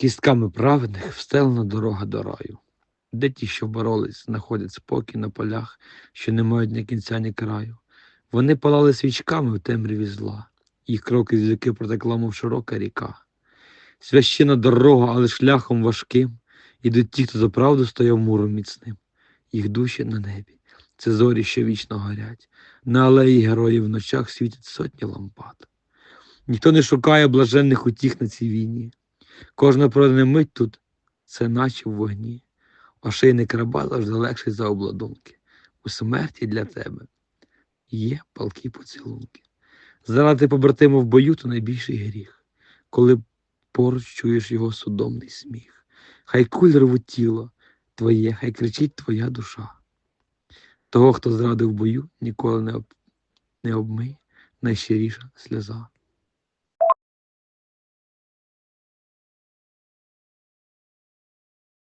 Кістками праведних встелена дорога до раю. Де ті, що боролись, знаходять спокій на полях, що не мають ні кінця, ні краю. Вони палали свічками в темряві зла, їх кроки з віки протекла, мов широка ріка. Священа дорога, але шляхом важким, ідуть ті, хто за правду стояв муром міцним. Їх душі на небі, це зорі, що вічно горять. На алеї героїв в ночах світять сотні лампад. Ніхто не шукає блаженних утіх на цій війні. Кожна пройдена мить тут це наче в вогні. Ошейник раба завжди легший за обладунки. У смерті для тебе є палки поцілунки. Заради побратиму в бою то найбільший гріх, коли поруч чуєш його судомний сміх. Хай куль рвуть тіло твоє, хай кричить твоя душа. Того, хто зрадив бою, ніколи не, об... не обмий найщиріша сльоза.